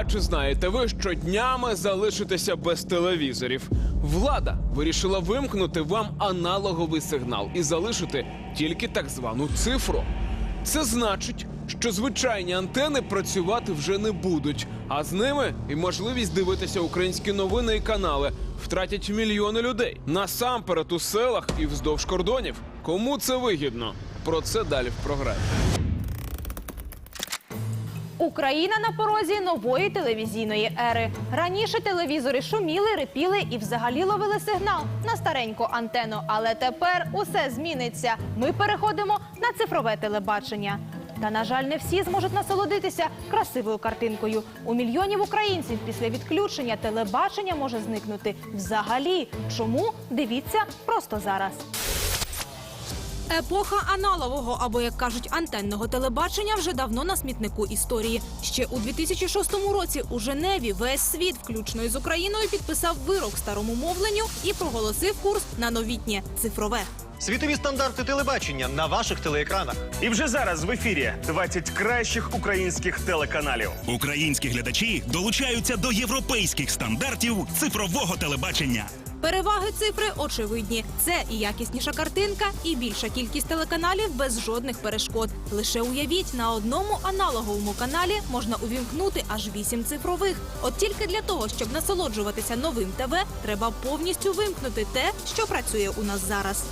А чи знаєте ви, що днями залишитеся без телевізорів? Влада вирішила вимкнути вам аналоговий сигнал і залишити тільки так звану цифру. Це значить, що звичайні антени працювати вже не будуть, а з ними і можливість дивитися українські новини і канали втратять мільйони людей насамперед у селах і вздовж кордонів. Кому це вигідно? Про це далі в програмі. Україна на порозі нової телевізійної ери. Раніше телевізори шуміли, репіли і взагалі ловили сигнал на стареньку антенну. Але тепер усе зміниться. Ми переходимо на цифрове телебачення. Та на жаль, не всі зможуть насолодитися красивою картинкою. У мільйонів українців після відключення телебачення може зникнути взагалі. Чому дивіться просто зараз. Епоха аналогового або, як кажуть, антенного телебачення вже давно на смітнику історії. Ще у 2006 році у Женеві весь світ, включно із Україною, підписав вирок старому мовленню і проголосив курс на новітнє цифрове. Світові стандарти телебачення на ваших телеекранах. І вже зараз в ефірі 20 кращих українських телеканалів. Українські глядачі долучаються до європейських стандартів цифрового телебачення. Переваги цифри очевидні. Це і якісніша картинка, і більша кількість телеканалів без жодних перешкод. Лише уявіть, на одному аналоговому каналі можна увімкнути аж вісім цифрових. От тільки для того, щоб насолоджуватися новим ТВ, треба повністю вимкнути те, що працює у нас зараз.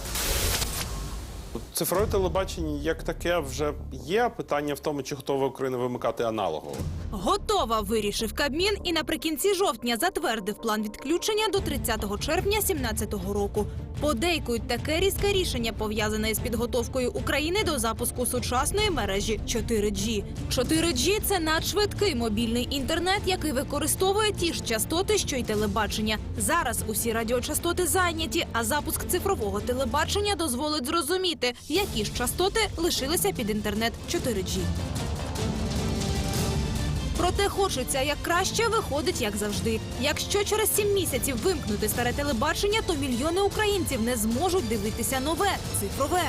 Цифрове телебачення як таке вже є. Питання в тому, чи готова Україна вимикати аналогово. Готова, вирішив Кабмін і наприкінці жовтня затвердив план відключення до 30 червня 2017 року. Подейкують таке різке рішення пов'язане з підготовкою України до запуску сучасної мережі 4G. 4G – це надшвидкий мобільний інтернет, який використовує ті ж частоти, що й телебачення. Зараз усі радіочастоти зайняті, а запуск цифрового телебачення дозволить зрозуміти, які ж частоти лишилися під інтернет 4G. Проте хочеться як краще, виходить як завжди. Якщо через сім місяців вимкнути старе телебачення, то мільйони українців не зможуть дивитися нове цифрове.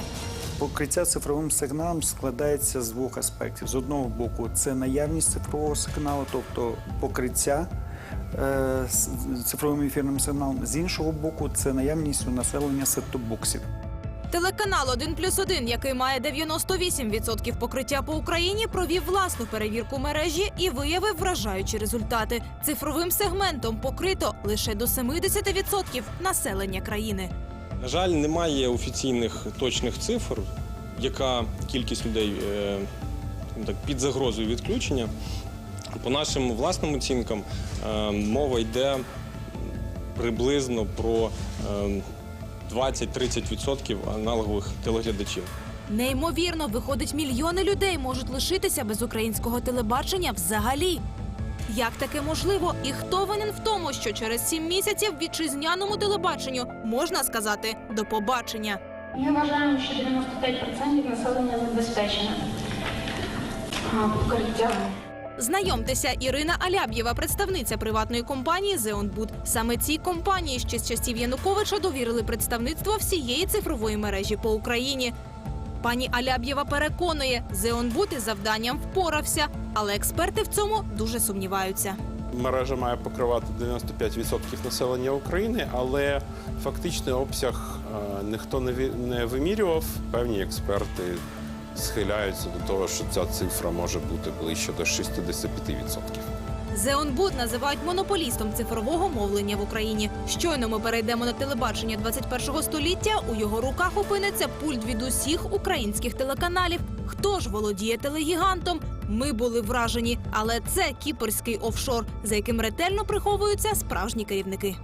Покриття цифровим сигналом складається з двох аспектів. З одного боку, це наявність цифрового сигналу, тобто покриття е, цифровим ефірним сигналом. З іншого боку, це наявність у населення сет-топ-боксів. Телеканал 1 плюс 1, який має 98% покриття по Україні, провів власну перевірку мережі і виявив вражаючі результати. Цифровим сегментом покрито лише до 70% населення країни. На жаль, немає офіційних точних цифр, яка кількість людей е, так, під загрозою відключення. По нашим власним оцінкам е, мова йде приблизно про е, 20-30% аналогових телеглядачів. Неймовірно, виходить, мільйони людей можуть лишитися без українського телебачення взагалі. Як таке можливо? І хто винен в тому, що через сім місяців вітчизняному телебаченню можна сказати до побачення? Ми вважаємо, що 95% населення забезпечено а, покриттям. Знайомтеся, Ірина Аляб'єва, представниця приватної компанії «Зеонбуд». Саме цій компанії ще з часів Януковича довірили представництво всієї цифрової мережі по Україні. Пані Аляб'єва переконує, «Зеонбуд» із завданням впорався, але експерти в цьому дуже сумніваються. Мережа має покривати 95% населення України, але фактичний обсяг е, ніхто не вимірював. Певні експерти схиляються до того, що ця цифра може бути ближче до 65%. «Зеонбуд» називають монополістом цифрового мовлення в Україні. Щойно ми перейдемо на телебачення 21-го століття. У його руках опиниться пульт від усіх українських телеканалів. Хто ж володіє телегігантом? Ми були вражені, але це кіперський офшор, за яким ретельно приховуються справжні керівники.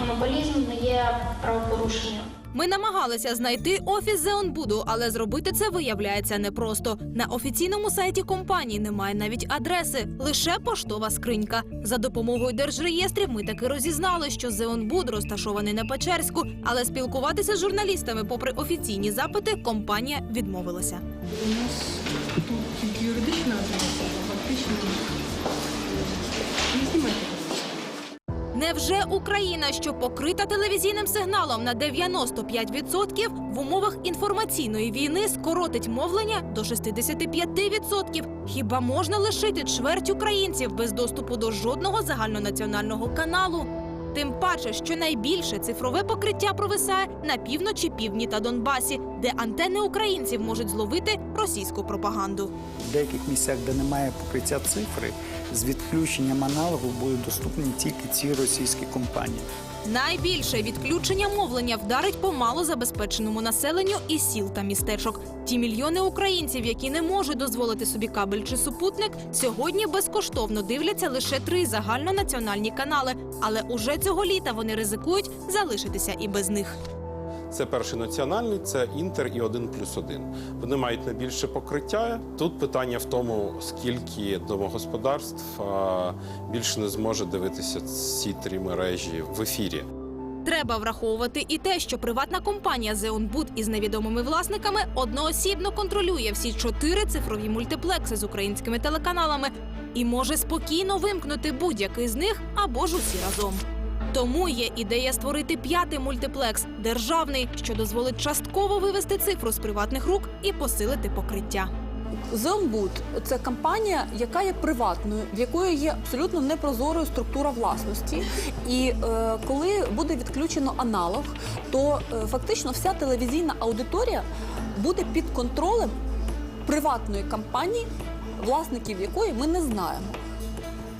Монополізм не є правопорушенням. Ми намагалися знайти офіс Зеонбуду, але зробити це виявляється непросто. На офіційному сайті компанії немає навіть адреси, лише поштова скринька. За допомогою держреєстрів ми таки розізнали, що Зеонбуд розташований на Печерську, але спілкуватися з журналістами, попри офіційні запити, компанія відмовилася. У нас тут юридична адреса, фактично Невже Україна, що покрита телевізійним сигналом на 95%, в умовах інформаційної війни скоротить мовлення до 65%? Хіба можна лишити чверть українців без доступу до жодного загальнонаціонального каналу? Тим паче, що найбільше цифрове покриття провисає на півночі, півдні та Донбасі, де антени українців можуть зловити російську пропаганду. В деяких місцях, де немає покриття цифри, з відключенням аналогу будуть доступні тільки ці російські компанії. Найбільше відключення мовлення вдарить по малозабезпеченому населенню із сіл та містечок. Ті мільйони українців, які не можуть дозволити собі кабель чи супутник, сьогодні безкоштовно дивляться лише три загальнонаціональні канали. Але уже цього літа вони ризикують залишитися і без них. Це перший національний, це інтер і 1 плюс 1. Вони мають найбільше покриття. Тут питання в тому, скільки домогосподарств більше не зможе дивитися ці три мережі в ефірі. Треба враховувати і те, що приватна компанія Зеонбуд із невідомими власниками одноосібно контролює всі чотири цифрові мультиплекси з українськими телеканалами і може спокійно вимкнути будь-який з них або ж усі разом. Тому є ідея створити п'ятий мультиплекс державний, що дозволить частково вивести цифру з приватних рук і посилити покриття. Зомбуд це компанія, яка є приватною, в якої є абсолютно непрозорою структура власності. І е, коли буде відключено аналог, то е, фактично вся телевізійна аудиторія буде під контролем приватної компанії, власників якої ми не знаємо.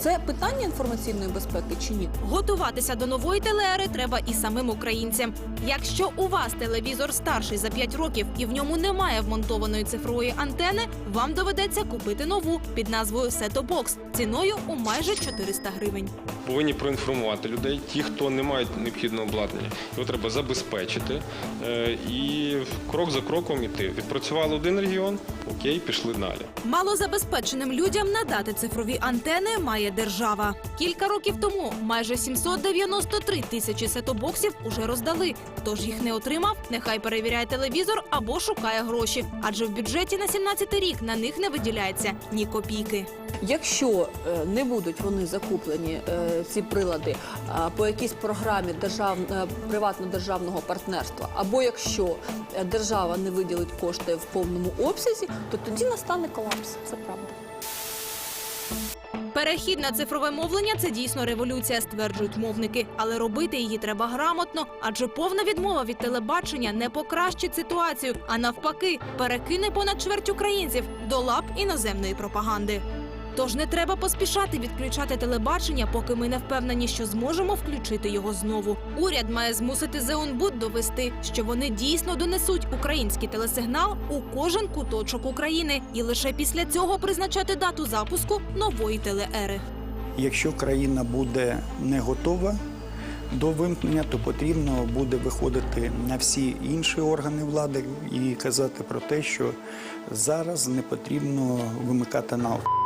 Це питання інформаційної безпеки чи ні? Готуватися до нової телеери треба і самим українцям. Якщо у вас телевізор старший за 5 років і в ньому немає вмонтованої цифрової антени, вам доведеться купити нову під назвою Сето-бокс ціною у майже 400 гривень. Повинні проінформувати людей, ті, хто не мають необхідного обладнання. Його треба забезпечити е, і крок за кроком іти. Відпрацювали один регіон, окей, пішли далі. Малозабезпеченим людям надати цифрові антени має держава. Кілька років тому майже 793 тисячі сетобоксів уже роздали. Хто ж їх не отримав, нехай перевіряє телевізор або шукає гроші, адже в бюджеті на 17 рік на них не виділяється ні копійки. Якщо е, не будуть вони закуплені, е, ці прилади, по якійсь програмі держав... е, приватно-державного партнерства, або якщо держава не виділить кошти в повному обсязі, то тоді настане колапс. Це правда. Перехід на цифрове мовлення це дійсно революція, стверджують мовники. Але робити її треба грамотно, адже повна відмова від телебачення не покращить ситуацію, а навпаки, перекине понад чверть українців до лап іноземної пропаганди. Тож не треба поспішати відключати телебачення, поки ми не впевнені, що зможемо включити його знову. Уряд має змусити Зеонбуд довести, що вони дійсно донесуть український телесигнал у кожен куточок України, і лише після цього призначати дату запуску нової телеери. Якщо країна буде не готова до вимкнення, то потрібно буде виходити на всі інші органи влади і казати про те, що зараз не потрібно вимикати аналог.